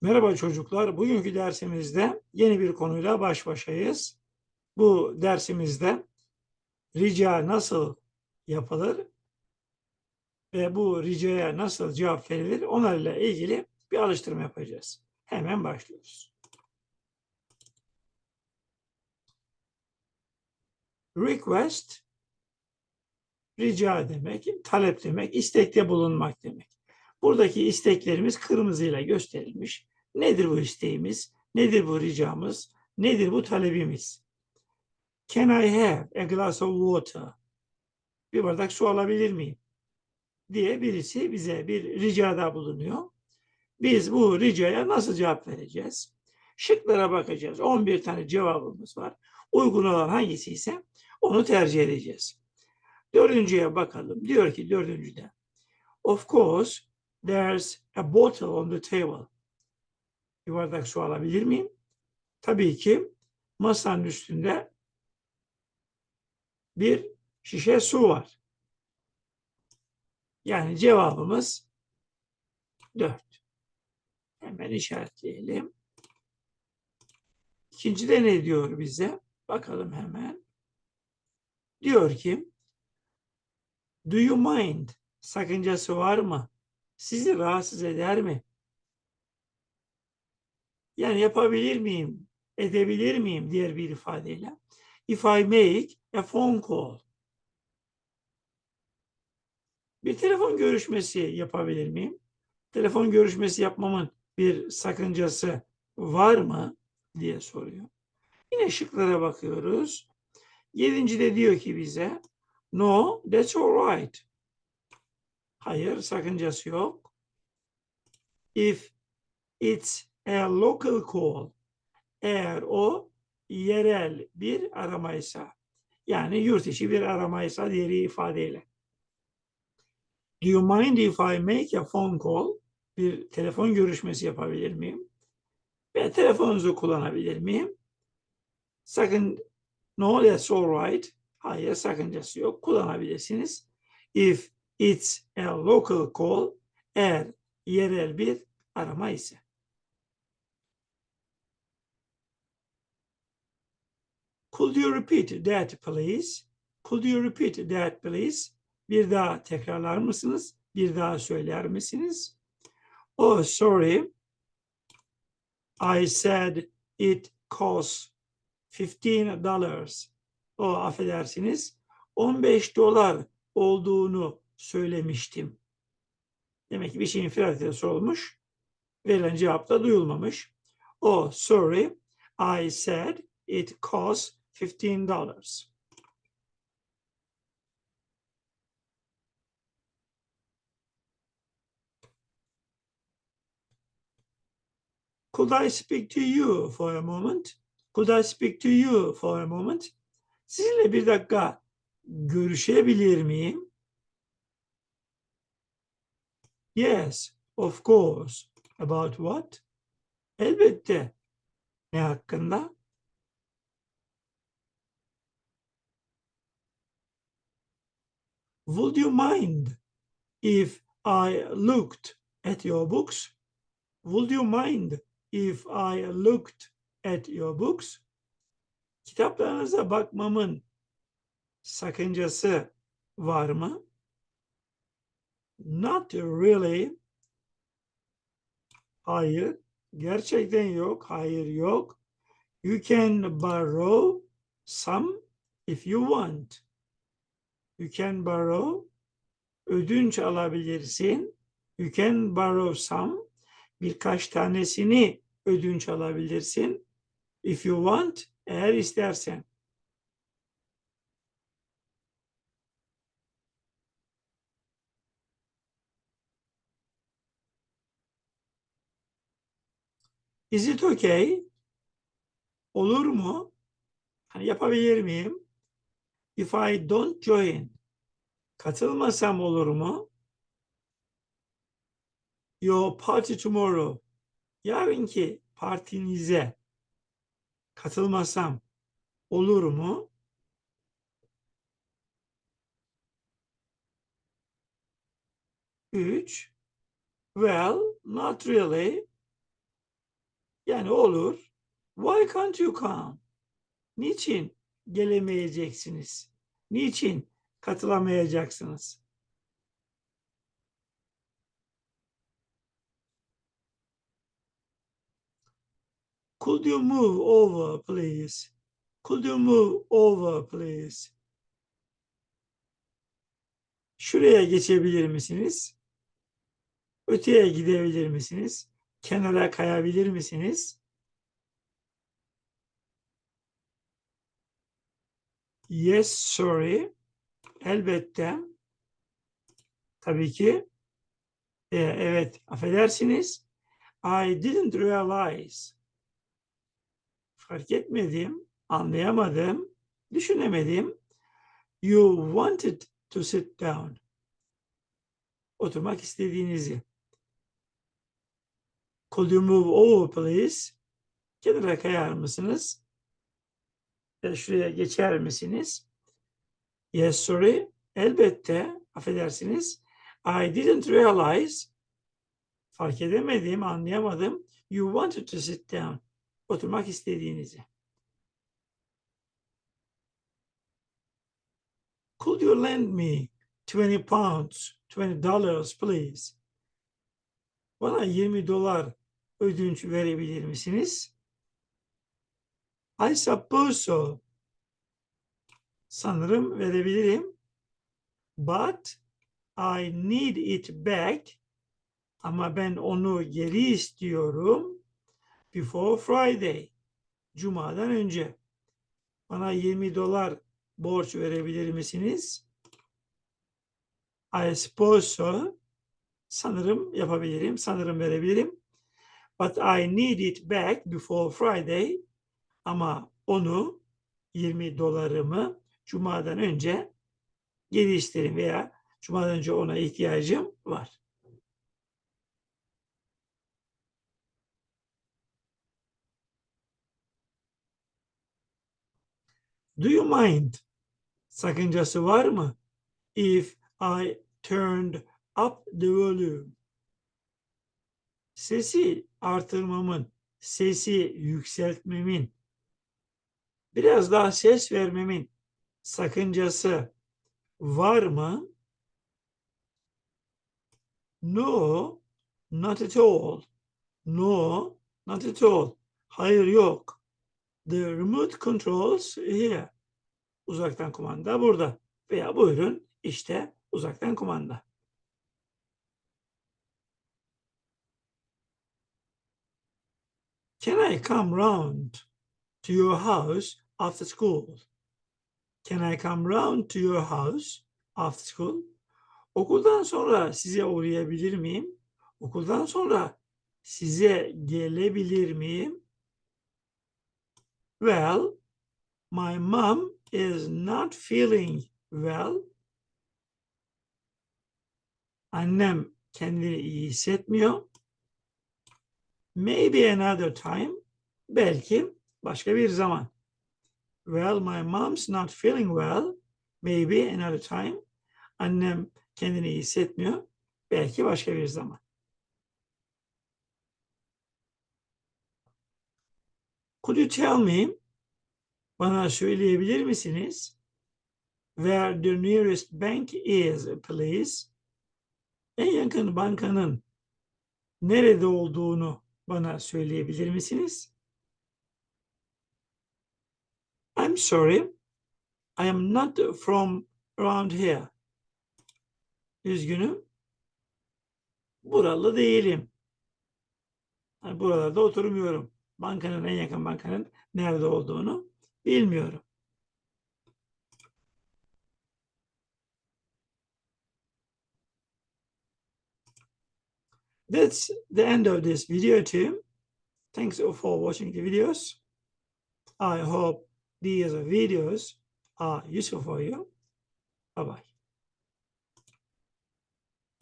Merhaba çocuklar. Bugünkü dersimizde yeni bir konuyla baş başayız. Bu dersimizde rica nasıl yapılır ve bu ricaya nasıl cevap verilir onlarla ilgili bir alıştırma yapacağız. Hemen başlıyoruz. Request rica demek, talep demek, istekte bulunmak demek. Buradaki isteklerimiz kırmızıyla gösterilmiş. Nedir bu isteğimiz? Nedir bu ricamız? Nedir bu talebimiz? Can I have a glass of water? Bir bardak su alabilir miyim? diye birisi bize bir ricada bulunuyor. Biz bu ricaya nasıl cevap vereceğiz? Şıklara bakacağız. 11 tane cevabımız var. Uygun olan hangisi ise onu tercih edeceğiz. Dördüncüye bakalım. Diyor ki dördüncüde. Of course, there's a bottle on the table. Bir su alabilir miyim? Tabii ki masanın üstünde bir şişe su var. Yani cevabımız 4. Hemen işaretleyelim. İkinci de ne diyor bize? Bakalım hemen. Diyor ki Do you mind? Sakıncası var mı? Sizi rahatsız eder mi? Yani yapabilir miyim? Edebilir miyim? Diğer bir ifadeyle. If I make a phone call. Bir telefon görüşmesi yapabilir miyim? Telefon görüşmesi yapmamın bir sakıncası var mı? diye soruyor. Yine şıklara bakıyoruz. Yedinci de diyor ki bize No, that's all right. Hayır, sakıncası yok. If it's a local call, eğer o yerel bir aramaysa, yani yurt içi bir aramaysa diğeri ifadeyle. Do you mind if I make a phone call? Bir telefon görüşmesi yapabilir miyim? Ve telefonunuzu kullanabilir miyim? Sakın, no that's all right. Hayır, sakıncası yok. Kullanabilirsiniz. If it's a local call, eğer yerel bir arama ise. Could you repeat that please? Could you repeat that please? Bir daha tekrarlar mısınız? Bir daha söyler misiniz? Oh, sorry. I said it costs 15 dollars. O affedersiniz 15 dolar olduğunu söylemiştim. Demek ki bir şeyin filatesi olmuş. Verilen cevap da duyulmamış. Oh, sorry. I said it costs 15 dollars. Could I speak to you for a moment? Could I speak to you for a moment? Sizinle bir dakika görüşebilir miyim? Yes, of course. About what? Elbette. Ne hakkında? Would you mind if I looked at your books? Would you mind if I looked at your books? Kitaplarınıza bakmamın sakıncası var mı? Not really. Hayır. Gerçekten yok. Hayır yok. You can borrow some if you want. You can borrow. Ödünç alabilirsin. You can borrow some. Birkaç tanesini ödünç alabilirsin. If you want, eğer istersen. Is it okay? Olur mu? Hani yapabilir miyim? If I don't join. Katılmasam olur mu? Your party tomorrow. Yarınki partinize katılmasam olur mu? Üç. Well, not really. Yani olur. Why can't you come? Niçin gelemeyeceksiniz? Niçin katılamayacaksınız? Could you move over, please? Could you move over, please? Şuraya geçebilir misiniz? Öteye gidebilir misiniz? Kenara kayabilir misiniz? Yes, sorry. Elbette. Tabii ki. Ee, evet, affedersiniz. I didn't realize. Fark etmedim, anlayamadım, düşünemedim. You wanted to sit down. Oturmak istediğinizi. Could you move over please? Kenara kayar mısınız? Ya şuraya geçer misiniz? Yes, sorry. Elbette. Affedersiniz. I didn't realize. Fark edemedim, anlayamadım. You wanted to sit down. Oturmak istediğinizi. Could you lend me 20 pounds, 20 dollars please? Bana 20 dolar ödünç verebilir misiniz? I suppose so. Sanırım verebilirim. But I need it back. Ama ben onu geri istiyorum. Before Friday. Cuma'dan önce. Bana 20 dolar borç verebilir misiniz? I suppose so. Sanırım yapabilirim. Sanırım verebilirim. But I need it back before Friday. Ama onu 20 dolarımı Cuma'dan önce geri isterim veya Cuma'dan önce ona ihtiyacım var. Do you mind? Sakıncası var mı? If I turned up the volume. Sesi artırmamın, sesi yükseltmemin, biraz daha ses vermemin sakıncası var mı? No, not at all. No, not at all. Hayır yok. The remote controls here. Uzaktan kumanda burada. Veya buyurun işte uzaktan kumanda. Can I come round to your house after school? Can I come round to your house after school? Okuldan sonra size uğrayabilir miyim? Okuldan sonra size gelebilir miyim? Well, my mom is not feeling well. Annem kendini iyi hissetmiyor. Maybe another time. Belki başka bir zaman. Well, my mom's not feeling well. Maybe another time. Annem kendini iyi hissetmiyor. Belki başka bir zaman. Could you tell me? Bana söyleyebilir misiniz? Where the nearest bank is, please. En yakın bankanın nerede olduğunu bana söyleyebilir misiniz? I'm sorry. I am not from around here. Üzgünüm. Buralı değilim. Yani buralarda oturmuyorum. Bankanın en yakın bankanın nerede olduğunu bilmiyorum. That's the end of this video team. Thanks for watching the videos. I hope these videos are useful for you. Bye bye.